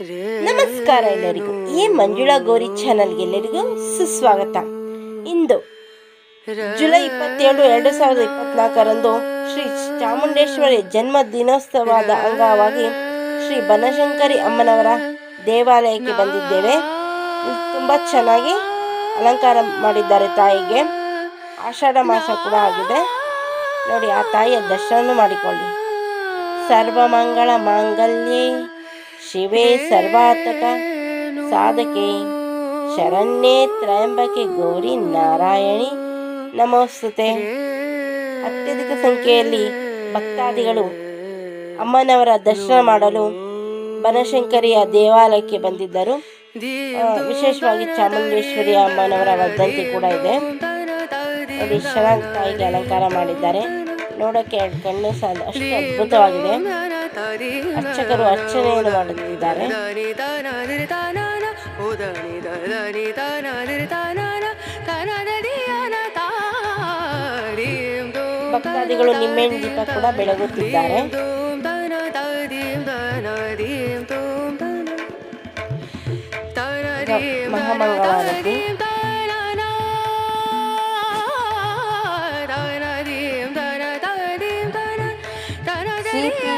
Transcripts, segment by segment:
ನಮಸ್ಕಾರ ಎಲ್ಲರಿಗೂ. ಈ ಮಂಜುಳಾ ಗೌರಿ ಚಾನಲ್ಗೆ ಎಲ್ಲರಿಗೂ ಸುಸ್ವಾಗತ. ಇಂದು ಜುಲೈ ಇಪ್ಪತ್ತೇಳು ಎರಡು ಸಾವಿರದ ಇಪ್ಪತ್ನಾಲ್ಕರಂದು ಶ್ರೀ ಚಾಮುಂಡೇಶ್ವರಿ ಜನ್ಮ ದಿನೋತ್ಸವದ ಅಂಗವಾಗಿ ಶ್ರೀ ಬನಶಂಕರಿ ಅಮ್ಮನವರ ದೇವಾಲಯಕ್ಕೆ ಬಂದಿದ್ದೇವೆ. ತುಂಬ ಚೆನ್ನಾಗಿ ಅಲಂಕಾರ ಮಾಡಿದ್ದಾರೆ ತಾಯಿಗೆ. ಆಷಾಢ ಮಾಸ ಕೂಡ ಆಗಿದೆ. ನೋಡಿ, ಆ ತಾಯಿಯ ದರ್ಶನ ಮಾಡಿಕೊಳ್ಳಿ. ಸರ್ವಮಂಗಳ ಮಾಂಗಲ್ಯೆ ಶಿವೆ ಸರ್ವಾತಕ ಸಾಧಕೆ. ಶರಣ್ಯೇ ತ್ರಯಂಬಕೆ ಗೌರಿ ನಾರಾಯಣಿ. ನಮೋಸ್ತುತೆ ಅತ್ಯಧಿಕ ಸಂಖ್ಯೆಯಲ್ಲಿ ಭಕ್ತಾದಿಗಳು ಅಮ್ಮನವರ ದರ್ಶನ ಮಾಡಲು ಬನಶಂಕರಿಯ ದೇವಾಲಯಕ್ಕೆ ಬಂದಿದ್ದರು. ವಿಶೇಷವಾಗಿ ಚಾಮುಂಡೇಶ್ವರಿ ಅಮ್ಮನವರ ವರ್ಧಂತಿ ಕೂಡ ಇದೆ. ನೋಡಿ ಚೆನ್ನಾಗಿ ತಾಯಿಗೆ ಅಲಂಕಾರ ಮಾಡಿದ್ದಾರೆ. ನೋಡೋಕ್ಕೆ ಎರಡು ಕಣ್ಣು ಸಹ ಅಷ್ಟು ಅದ್ಭುತವಾಗಿದೆ. ಅರ್ಚಕರು ಅರ್ಚನೆಯನ್ನು ಮಾಡುತ್ತಿದ್ದಾರೆ ಭಕ್ತಾದಿಗಳು ನಿಮ್ಮೆಣ್ಣೆ ದೀಪ ಕೂಡ ಬೆಳಗುತ್ತಿದ್ದಾರೆ ಮಹಾಮಂಗಳಾರತಿ ಶ್ರೀಪೀಠೆ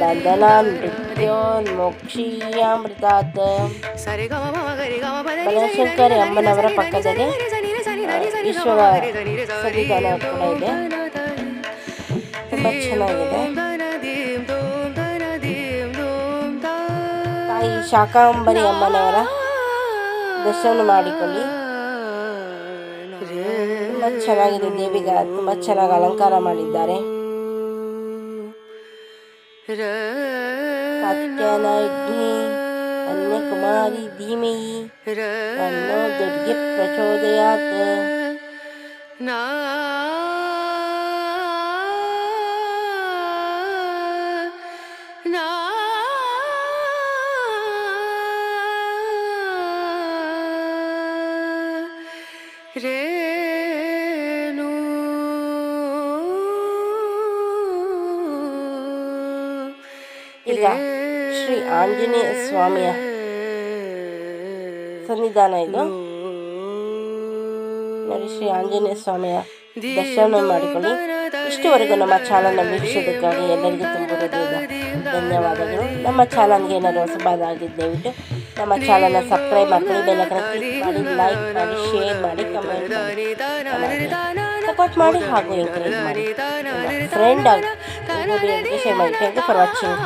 ಬಂಧನಾನ್ ಮೃತ್ಯೋನ್ಮೋಕ್ಷೀಯಾಮೃತಾತ್ ಬನಶಂಕರಿ ಅಮ್ಮನವರ ಪಕ್ಕದಲ್ಲಿ ಈಶ್ವರ ಸನ್ನಿಧಾನ ಕೂಡ ಇದೆ. ತುಂಬ ಚೆನ್ನಾಗಿದೆ. ತಾಯಿ ಶಾಕಾಂಬರಿ ಅಮ್ಮನವರ ದರ್ಶನ ಮಾಡಿಕೊಳ್ಳಿ. ತುಂಬಾ ಚೆನ್ನಾಗಿದೆ ದೇವಿಗೆ ತುಂಬಾ ಚೆನ್ನಾಗಿ ಅಲಂಕಾರ ಮಾಡಿದ್ದಾರೆ. कात्यायनाग्नि अन्यकुमारी धीमहि तन्नो दुर्गे प्रचोदयात् रे ಈಗ ಶ್ರೀ ಆಂಜನೇಯ ಸ್ವಾಮಿಯ ಸನ್ನಿಧಾನ ಇದು. ನೋಡಿ, ಶ್ರೀ ಆಂಜನೇಯ ಸ್ವಾಮಿಯ ದರ್ಶನ ಮಾಡಿಕೊಳ್ಳಿ. ಇಷ್ಟುವರೆಗೂ ನಮ್ಮ ಚಾನಲ್ನ ವೀಕ್ಷಿಸೋದಕ್ಕಾಗಿ ಎಲ್ಲರಿಗೂ ತುಂಬ ಧನ್ಯವಾದಗಳು. ನಮ್ಮ ಚಾನಲ್ಗೆ ಏನಾದರೂ ಹೊಸಬಾದಾಗಿದ್ದು ದಯವಿಟ್ಟು ನಮ್ಮ ಚಾನಲ್ನ ಸಬ್ಸ್ಕ್ರೈಬ್ ಮಾಡಿ ಬೆಲ್ಲಕ್ಕನ ಕ್ಲಿಕ್ ಮಾಡಿ, ಲೈಕ್ ಮಾಡಿ, ಶೇರ್ ಮಾಡಿ, ಕಮೆಂಟ್ ಮಾಡಿ. ಸಪೋರ್ಟ್ ಮಾಡಿ ಹಾಗೂ ಎಂಕರೇಜ್ ಮಾಡಿ. ಫ್ರೆಂಡ್ ಆಗಿ ಶೇರ್ ಮಾಡಿ ಥ್ಯಾಂಕ್ ಯು ಫಾರ್ ವಾಚಿಂಗ್